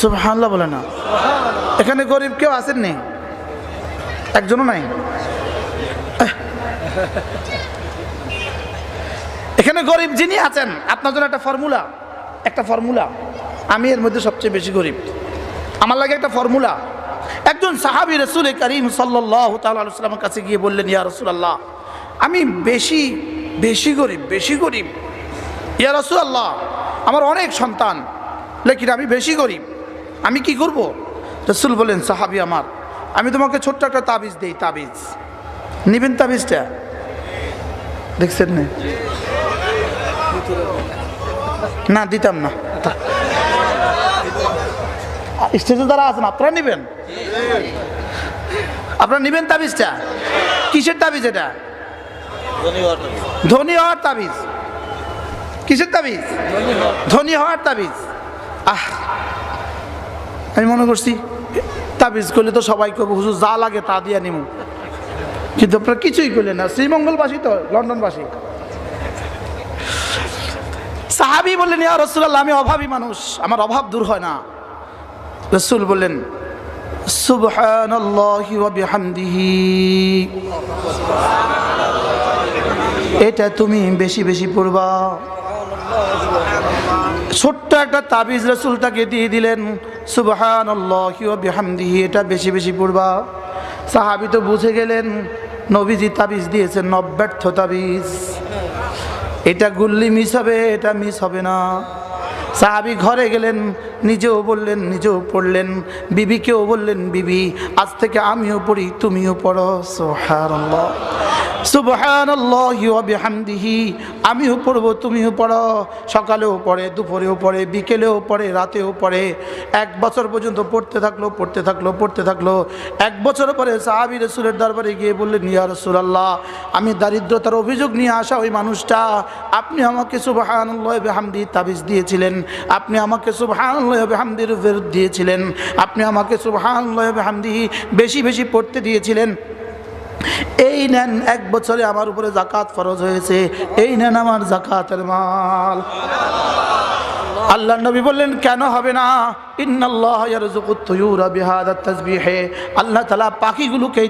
সুবহানাল্লাহ বলে না। এখানে গরিব কেউ আছেন নি একজনও নাই? এখানে গরিব যিনি আছেন, আপনার জন্য একটা ফর্মুলা একটা ফর্মুলা আমি এর মধ্যে সবচেয়ে বেশি গরিব। আমার লাগে একটা ফর্মুলা একজন সাহাবি রসুল করিম সাল্লাহ কাছে গিয়ে বললেন, ইয়া রসুল আল্লাহ আমি বেশি বেশি গরিব বেশি গরিব। ইয়া রসুল আল্লাহ আমার অনেক সন্তান লেকিন আমি বেশি গরিব। আমি কি করব? রসুল বলেন, সাহাবি আমার, আমি তোমাকে ছোট্ট একটা তাবিজ দেই, তাবিজ। নিবেন তাবিজটা? দেখছেন না? না, দিতাম না। স্টেজে যারা আছেন, আপনারা নেবেন? আপনারা নেবেন তাবিজটা? কিসের তাবিজ এটা? ধনী হওয়ার তাবিজ। কিসের তাবিজ? ধনী হওয়ার তাবিজ। আহ, আমি মনে করছি, তাবিজ করলে তো সবাই করব হুজুর, যা লাগে তা দিয়ে নিব কিন্তু আপনারা কিছুই করলেন না। শ্রীমঙ্গলবাসী তো, লন্ডনবাসী। সাহাবি বললেন, ইয়া রসুল্লাহ আমি অভাবী মানুষ, আমার অভাব দূর হয় না। রসুল বললেন এটা তুমি বেশি বেশি পড়বা। ছোট্ট একটা তাবিজ রসুলটাকে দিয়ে দিলেন ওয়া বিহামদিহি এটা বেশি বেশি পড়বা। সাহাবি তো বুঝে গেলেন, নবীজি তাবিজ দিয়েছেন নব্যর্থ তাবিজ। এটা গুল্লি মিস হবে, এটা মিস হবে না। সাহাবি ঘরে গেলেন, নিজেও বললেন, নিজেও পড়লেন, বিবিকেও বললেন, বিবি, আজ থেকে আমিও পড়ি, তুমিও পড়ো। সোহারাল্লাহ বিহামদিহি। আমিও পড়ব, তুমিও পড়ো। সকালেও পড়ে, দুপুরেও পড়ে, বিকেলেও পড়ে, রাতেও পড়ে। এক বছর পর্যন্ত পড়তে থাকল পড়তে থাকল পড়তে থাকল। এক বছর পরে সাহাবি রসুলের দরবারে গিয়ে বললেন, ইয়া রসুলাল্লাহ, আমি দারিদ্রতার অভিযোগ নিয়ে আসা ওই মানুষটা। আপনি আমাকে সুবহানাল্লাহ বিহামদি তাবিজ দিয়েছিলেন। আপনি আমাকে ফেরত দিয়েছিলেন। আপনি আমাকে সুবহানাল্লাহ বিহামদি বেশি বেশি পড়তে দিয়েছিলেন। এই নেন, এক বছরে আমার উপরে জাকাত ফরজ হয়েছে। এই নেন আমার জাকাতের মাল। আল্লাহ নবী বললেন, কেন হবে না? ইন্নআল্লাহ বিহাদা তাসবিহে। আল্লাহ তালা পাখিগুলোকে